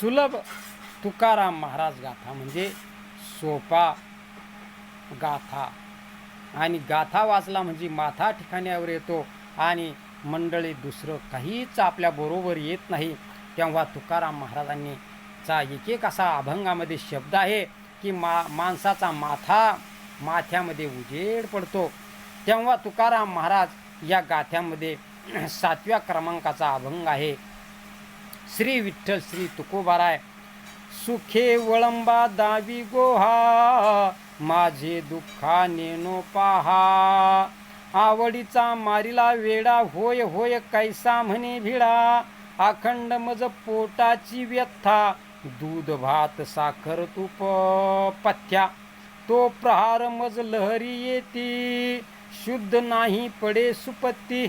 सुलभ तुकाराम महाराज गाथा म्हणजे सोपा गाथा. आणि गाथा वाचला म्हणजे माथा ठिकाण्यावर येतो आणि मंडळी दुसरं काहीच आपल्याबरोबर येत नाही. तेव्हा तुकाराम महाराजांनी चा एक एक असा अभंगामध्ये शब्द आहे की मा माणसाचा माथा माथ्यामध्ये उजेड पडतो. तेव्हा तुकाराम महाराज या गाथ्यामध्ये सातव्या क्रमांकाचा अभंग आहे. श्री विठ्ठल श्री तुकोबाराय. सुखे वळंबा दावी गोहा माझे दुःखा नेनो पाहा. आवडीचा मारिला वेडा होय होय कैसा म्हणे भिडा. अखंड मज पोटाची व्यथा दूध भात साखर तूप पथ्या. तो प्रहार मज लहरी येती शुद्ध नाही पडे सुपत्ती.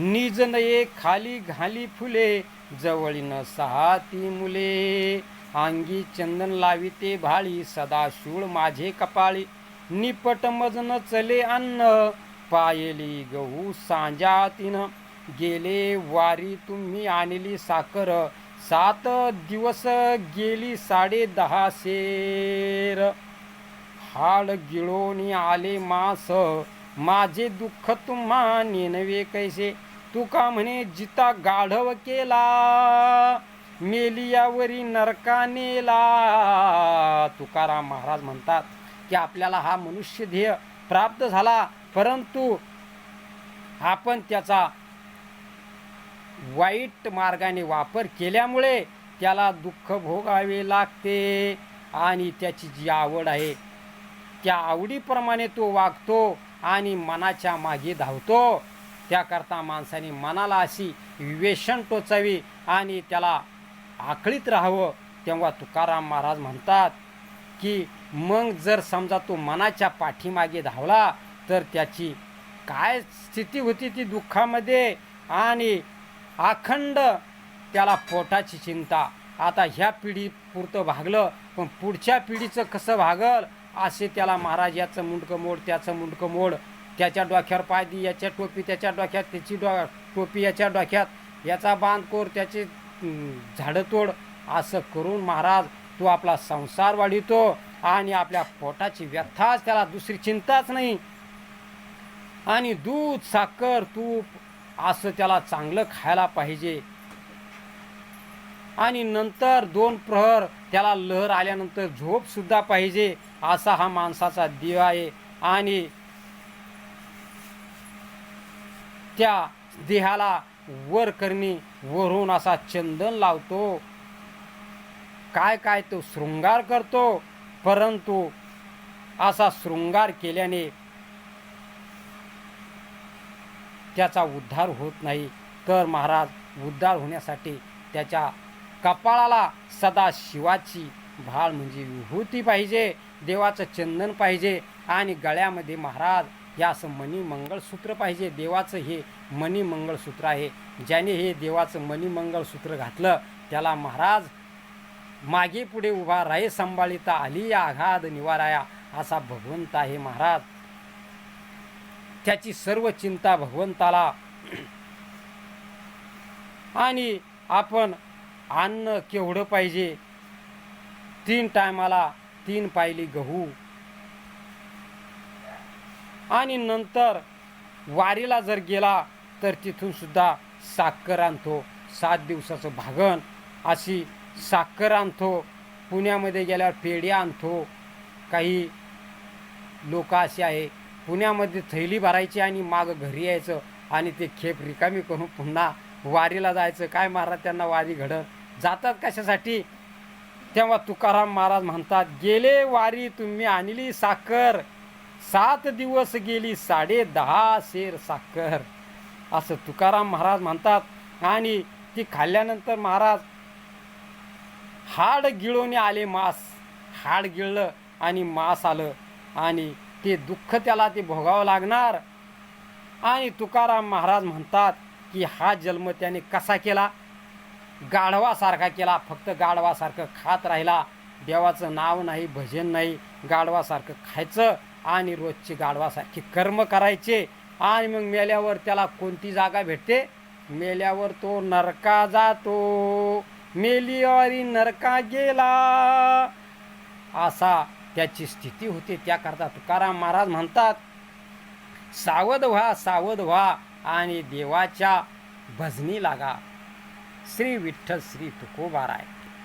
निज नये खाली घाली फुले जवळीन सहा ती मुले. अंगी चंदन लाविते भाळी सदा शूळ माझे कपाळी. निपट मजन चले अन्न पायली गहू सांजा तिन. गेले वारी तुम्ही आणली साखर सात दिवस गेली साडे दहा शेर. हाड गिळोनी आले मास माझे दुःख तुम्हा नेनवे कैसे? तुका म्हणे जिता गाढव केला? मेलियावरी नरका नेला. तुकाराम महाराज म्हणतात की आपल्याला हा मनुष्य ध्येय प्राप्त झाला परंतु आपण त्याचा वाईट मार्गाने वापर केल्यामुळे त्याला दुःख भोगावे लागते आणि त्याची जी आवड आहे त्या आवडीप्रमाणे तो वागतो आणि मनाच्या मागे धावतो. त्याकरता माणसाने मनाला अशी विवेषण टोचावी आणि त्याला आखळीत राहावं तेव्हा तुकाराम महाराज म्हणतात की मग जर समजा तो मनाच्या पाठीमागे धावला तर त्याची काय स्थिती होती ती दुःखामध्ये आणि अखंड त्याला पोटाची चिंता. आता ह्या पिढी पुरतं भागलं पण पुढच्या पिढीचं कसं भागल असे त्याला महाराज याचं मुंडकं मोड त्याचं मुंडकं मोड त्याच्या डोक्यावर पाय दी याच्या टोपी त्याच्या डोक्यात त्याची डो टोपी याच्या डोक्यात याचा बांध कोर त्याचे झाडं तोड असं करून महाराज तो आपला संसार वाढितो आणि आपल्या पोटाची व्यथाच त्याला दुसरी चिंताच नाही. आणि दूध साखर तूप असं त्याला चांगलं खायला पाहिजे. आणि नंतर दोन प्रहर त्याला लहर आल्यानंतर झोप सुद्धा पाहिजे असा हा माणसाचा दिवा आहे. आणि त्या देहाला वर करणी वरून असा चंदन लावतो. काय काय तो शृंगार करतो परंतु असा शृंगार केल्याने त्याचा उद्धार होत नाही. तर महाराज उद्धार होण्यासाठी त्याच्या कपाळाला सदा शिवाची भाळ म्हणजे विभूती पाहिजे देवाचं चंदन पाहिजे आणि गळ्यामध्ये महाराज हे असं मणी मंगळसूत्र पाहिजे. देवाचं हे मणी मंगळसूत्र आहे. ज्याने हे देवाचं मणी मंगळसूत्र घातलं त्याला महाराज मागे पुढे उभा राहे सांभाळिता आली या आघाद निवाराया असा भगवंत आहे महाराज. त्याची सर्व चिंता भगवंताला. आणि आपण अन्न केवढं पाहिजे? तीन टायमाला तीन पायली गहू. आणि नंतर वारीला जर गेला तर तिथून सुद्धा साखर आणतो. सात दिवसाचं भागण. अशी साखर आणतो. पुण्यामध्ये गेल्यावर पेढ्या आणतो. काही लोक असे आहे पुण्यामध्ये थैली भरायची आणि मागं घरी यायचं आणि ते खेप रिकामी करून पुन्हा वारीला जायचं. काय महाराज त्यांना वारी घडत जातात कशासाठी? तेव्हा तुकाराम महाराज म्हणतात गेले वारी तुम्ही आणली साखर. सात दिवस गेली साडे दहा शेर साखर. असं तुकाराम महाराज म्हणतात. आणि ती खाल्ल्यानंतर महाराज हाड गिळवणे आले मांस. हाड गिळलं आणि मांस आलं. आणि ते दुःख त्याला ते भोगावं लागणार. आणि तुकाराम महाराज म्हणतात की हा जन्म त्याने कसा केला? गाढवासारखा केला. फक्त गाढवासारखं खात राहिला. देवाचं नाव नाही भजन नाही गाढवासारखं खायचं. आणि रोजची गाढवासारखी कर्म करायचे. आणि मग मेल्यावर त्याला कोणती जागा भेटते? मेल्यावर तो नरका जातो. मेलीवारी नरका गेला. असा त्याची स्थिती होते. त्याकरता तुकाराम महाराज म्हणतात सावध व्हा सावध व्हा आणि देवाच्या भजनी लागा. श्री विठ्ठल श्री तुकोबाराय.